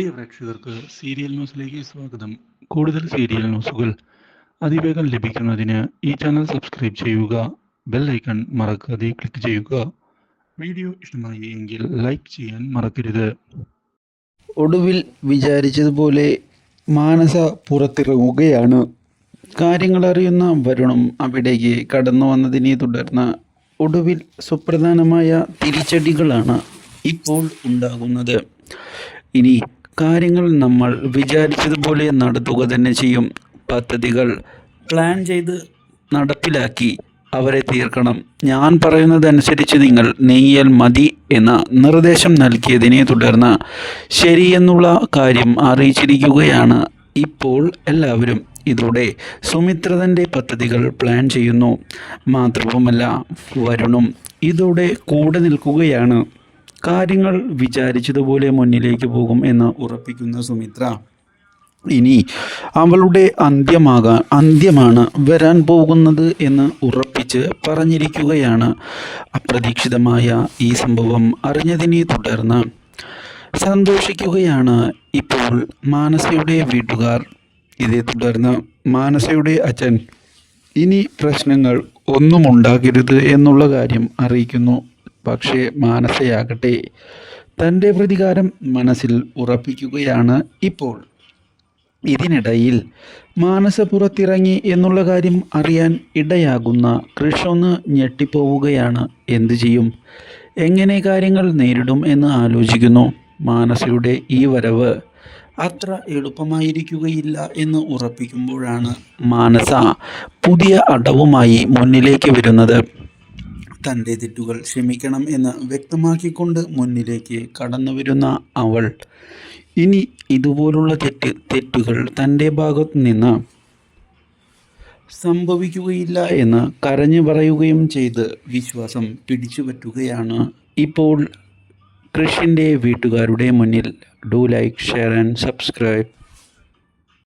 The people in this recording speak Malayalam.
പ്രിയ പ്രേക്ഷകർക്ക് സീരിയൽ ന്യൂസിലേക്ക് സ്വാഗതം. കൂടുതൽ സീരിയൽ ന്യൂസുകൾ അതിവേഗം ലഭിക്കുന്നതിന് ഈ ചാനൽ സബ്സ്ക്രൈബ് ചെയ്യുക ബെൽ ഐക്കൺ മറക്കാതെ ക്ലിക്ക് ചെയ്യുക. വീഡിയോ ഇഷ്ടമായി എങ്കിൽ ലൈക്ക് ചെയ്യാൻ മറക്കരുത്. ഒടുവിൽ വിചാരിച്ചതുപോലെ മാനസ പുറത്തിറങ്ങുകയാണ്. കാര്യങ്ങൾ അറിയുന്ന വരുണും അവിടേക്ക് കടന്നു വന്നതിനെ തുടർന്ന് ഒടുവിൽ സുപ്രധാനമായ തിരിച്ചടികളാണ് ഇപ്പോൾ ഉണ്ടാകുന്നത്. ഇനി കാര്യങ്ങൾ നമ്മൾ വിചാരിച്ചതുപോലെ നടത്തുക തന്നെ ചെയ്യും. പദ്ധതികൾ പ്ലാൻ ചെയ്ത് നടപ്പിലാക്കി അവരെ തീർക്കണം. ഞാൻ പറയുന്നതനുസരിച്ച് നിങ്ങൾ നെയ്യൽ മതി എന്ന നിർദ്ദേശം നൽകിയതിനെ തുടർന്ന് ശരിയെന്നുള്ള കാര്യം അറിയിച്ചിരിക്കുകയാണ് ഇപ്പോൾ എല്ലാവരും. ഇതോടെ സുമിത്രതന്റെ പദ്ധതികൾ പ്ലാൻ ചെയ്യുന്നു. മാത്രവുമല്ല വരുണും ഇതോടെ കൂടെ നിൽക്കുകയാണ്. കാര്യങ്ങൾ വിചാരിച്ചതുപോലെ മുന്നിലേക്ക് പോകും എന്ന് ഉറപ്പിക്കുന്ന സുമിത്ര. ഇനി അവളുടെ അന്ത്യമാകാൻ അന്ത്യമാണ് വരാൻ പോകുന്നത് എന്ന് ഉറപ്പിച്ച് പറഞ്ഞിരിക്കുകയാണ് അപ്രതീക്ഷിതമായ ഈ സംഭവം അറിഞ്ഞതിനെ തുടർന്ന് സന്തോഷിക്കുകയാണ് ഇപ്പോൾ മാനസയുടെ വീട്ടുകാർ. ഇതേ തുടർന്ന് മാനസയുടെ അച്ഛൻ ഇനി പ്രശ്നങ്ങൾ ഒന്നും ഉണ്ടാകരുത് എന്നുള്ള കാര്യം അറിയിക്കുന്നു. പക്ഷേ മാനസയാകട്ടെ തന്റെ പ്രതികാരം മനസ്സിൽ ഉറപ്പിക്കുകയാണ് ഇപ്പോൾ. ഇതിനിടയിൽ മാനസ പുറത്തിറങ്ങി എന്നുള്ള കാര്യം അറിയാൻ ഇടയാകുന്ന കൃഷൊന്ന് ഞെട്ടിപ്പോവുകയാണ്. എന്തു ചെയ്യും? എങ്ങനെ കാര്യങ്ങൾ നേരിടും എന്ന് ആലോചിക്കുന്നു. മാനസയുടെ ഈ വരവ് അത്ര എളുപ്പമായിരിക്കുകയില്ല എന്ന് ഉറപ്പിക്കുമ്പോഴാണ് മാനസ പുതിയ അടവുമായി മുന്നിലേക്ക് വരുന്നത്. തന്റെ തെറ്റുകൾ ക്ഷമിക്കണം എന്ന് വ്യക്തമാക്കിക്കൊണ്ട് മുന്നിലേക്ക് കടന്നു വരുന്ന അവൾ ഇനി ഇതുപോലുള്ള തെറ്റ് തെറ്റുകൾ തന്റെ ഭാഗത്തു നിന്ന് സംഭവിക്കുകയില്ല എന്ന് കരഞ്ഞു പറയുകയും ചെയ്ത് വിശ്വാസം പിടിച്ചുപറ്റുകയാണ് ഇപ്പോൾ കൃഷിന്റെ വീട്ടുകാരുടെ മുന്നിൽ. Do like share and subscribe.